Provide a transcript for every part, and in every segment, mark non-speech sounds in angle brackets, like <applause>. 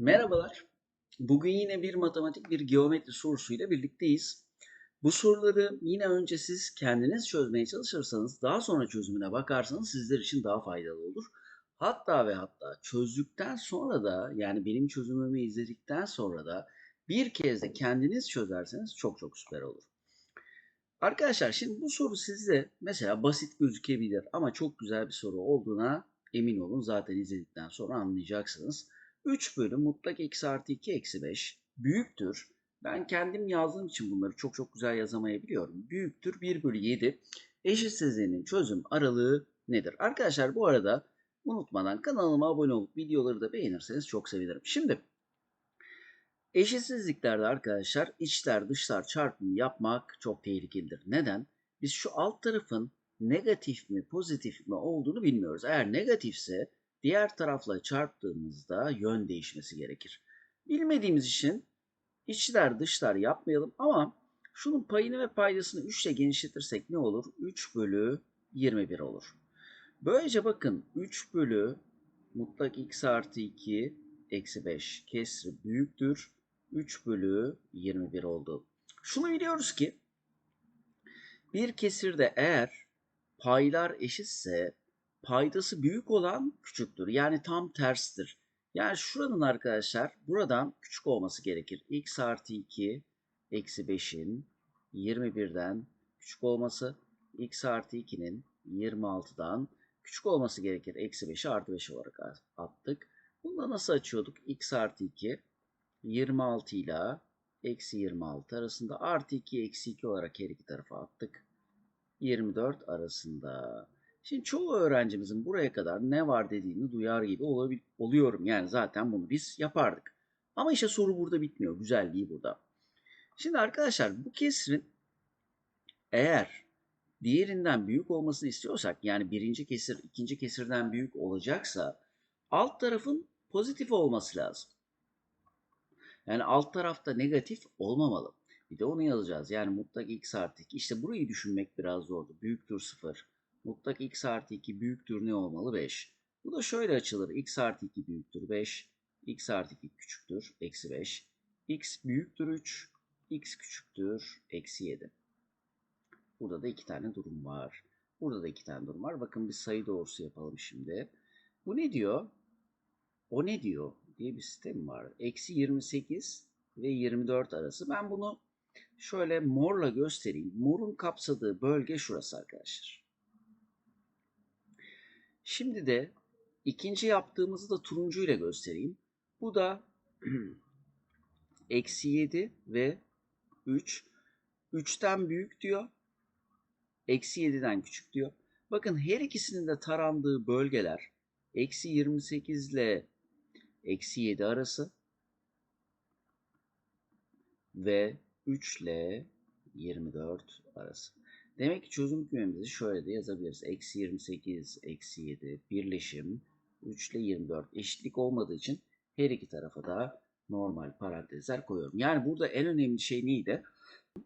Merhabalar. Bugün yine bir matematik, bir geometri sorusuyla birlikteyiz. Bu soruları yine önce siz kendiniz çözmeye çalışırsanız, daha sonra çözümüne bakarsanız sizler için daha faydalı olur. Hatta ve hatta çözdükten sonra da, yani benim çözümümü izledikten sonra da bir kez de kendiniz çözerseniz çok çok süper olur. Arkadaşlar şimdi bu soru sizde mesela basit gözükebilir ama çok güzel bir soru olduğuna emin olun. Zaten izledikten sonra anlayacaksınız. 3 bölü mutlak eksi artı 2 eksi 5 büyüktür. Ben kendim yazdığım için bunları çok çok güzel yazamayabiliyorum. Büyüktür 1 bölü 7 eşitsizliğinin çözüm aralığı nedir? Arkadaşlar bu arada unutmadan kanalıma abone olup videoları da beğenirseniz çok sevinirim. Şimdi eşitsizliklerde arkadaşlar içler dışlar çarpımı yapmak çok tehlikelidir. Neden? Biz şu alt tarafın negatif mi pozitif mi olduğunu bilmiyoruz. Eğer negatifse diğer tarafla çarptığımızda yön değişmesi gerekir. Bilmediğimiz için içler dışlar yapmayalım ama şunun payını ve paydasını 3 ile genişletirsek ne olur? 3 bölü 21 olur. Böylece bakın 3 bölü mutlak x artı 2 eksi 5 kesri büyüktür. 3 bölü 21 oldu. Şunu biliyoruz ki bir kesirde eğer paylar eşitse paydası büyük olan küçüktür. Yani tam terstir. Yani şuranın arkadaşlar buradan küçük olması gerekir. x artı 2 eksi 5'in 21'den küçük olması x artı 2'nin 26'dan küçük olması gerekir. Eksi 5'i artı 5 olarak attık. Bunu da nasıl açıyorduk? x artı 2 26 ile eksi 26 arasında artı 2 eksi 2 olarak her iki tarafa attık. 24 arasında. Şimdi çoğu öğrencimizin buraya kadar ne var dediğini duyar gibi oluyorum. Yani zaten bunu biz yapardık. Ama işte soru burada bitmiyor. Güzelliği burada. Şimdi arkadaşlar bu kesrin eğer diğerinden büyük olmasını istiyorsak yani birinci kesir ikinci kesirden büyük olacaksa alt tarafın pozitif olması lazım. Yani alt tarafta negatif olmamalı. Bir de onu yazacağız. Yani mutlak x artı 2. İşte burayı düşünmek biraz zordu. Büyüktür 0. Mutlak x artı 2 büyüktür ne olmalı? 5. Bu da şöyle açılır. x artı 2 büyüktür 5. x artı 2 küçüktür. Eksi 5. x büyüktür 3. x küçüktür. Eksi 7. Burada da iki tane durum var. Burada da iki tane durum var. Bakın bir sayı doğrusu yapalım şimdi. Bu ne diyor? O ne diyor diye bir sistem var. Eksi 28 ve 24 arası. Ben bunu şöyle morla göstereyim. Morun kapsadığı bölge şurası arkadaşlar. Şimdi de ikinci yaptığımızı da turuncu ile göstereyim. Bu da <clears throat> eksi 7 ve 3. 3'ten büyük diyor. Eksi 7'den küçük diyor. Bakın her ikisinin de tarandığı bölgeler eksi 28 ile eksi 7 arası ve 3 ile 24 arası. Demek ki çözüm kümemizi şöyle de yazabiliriz. Eksi 28, eksi 7, birleşim 3 ile 24. Eşitlik olmadığı için her iki tarafa da normal parantezler koyuyorum. Yani burada en önemli şey neydi?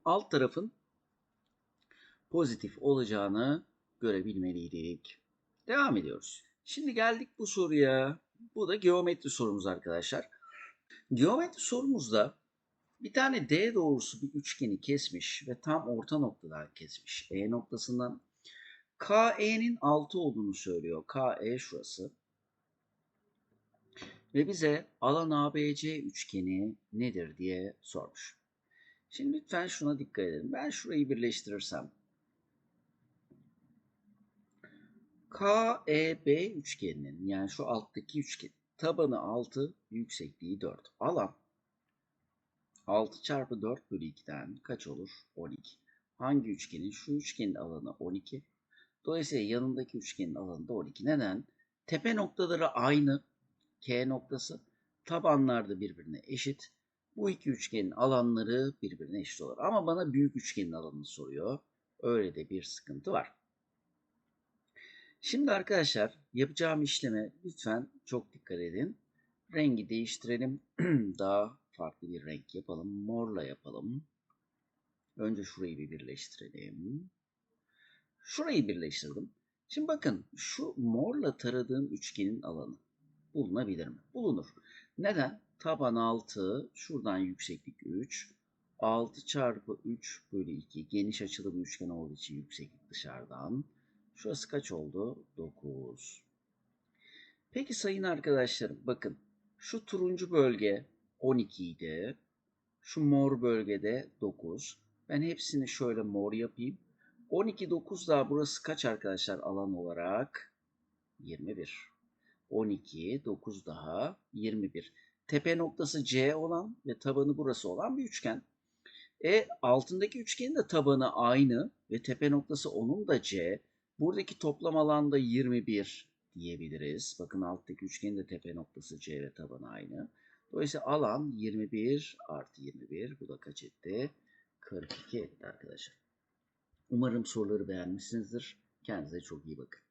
Alt tarafın pozitif olacağını görebilmeliydik. Devam ediyoruz. Şimdi geldik bu soruya. Bu da geometri sorumuz arkadaşlar. Geometri sorumuzda bir tane D doğrusu bir üçgeni kesmiş ve tam orta noktadan kesmiş. E noktasından KE'nin 6 olduğunu söylüyor. KE şurası. Ve bize alan ABC üçgeni nedir diye sormuş. Şimdi lütfen şuna dikkat edin. Ben şurayı birleştirirsem KEB üçgeninin yani şu alttaki üçgen tabanı 6, yüksekliği 4. Alan 6 çarpı 4 bölü 2'den kaç olur? 12. Hangi üçgenin? Şu üçgenin alanı 12. Dolayısıyla yanındaki üçgenin alanı da 12. Neden? Tepe noktaları aynı. K noktası. Tabanlar da birbirine eşit. Bu iki üçgenin alanları birbirine eşit olur. Ama bana büyük üçgenin alanını soruyor. Öyle de bir sıkıntı var. Şimdi arkadaşlar yapacağım işleme lütfen çok dikkat edin. Rengi değiştirelim. <clears throat> Daha farklı bir renk yapalım. Morla yapalım. Önce şurayı bir birleştirelim. Şurayı birleştirdim. Şimdi bakın şu morla taradığım üçgenin alanı bulunabilir mi? Bulunur. Neden? Taban 6. Şuradan yükseklik 3. 6 çarpı 3 bölü 2. Geniş açılı bir üçgen olduğu için yükseklik dışarıdan. Şurası kaç oldu? 9. Peki sayın arkadaşlarım bakın. Şu turuncu bölge 12 idi. Şu mor bölgede 9. Ben hepsini şöyle mor yapayım. 12, 9 daha burası kaç arkadaşlar alan olarak? 21. 12, 9 daha 21. Tepe noktası C olan ve tabanı burası olan bir üçgen. E altındaki üçgenin de tabanı aynı ve tepe noktası onun da C. Buradaki toplam alan da 21 diyebiliriz. Bakın alttaki üçgenin de tepe noktası C ve tabanı aynı. Dolayısıyla alan 21 artı 21. Bu da kaç etti? 42 etti arkadaşlar. Umarım soruları beğenmişsinizdir. Kendinize çok iyi bakın.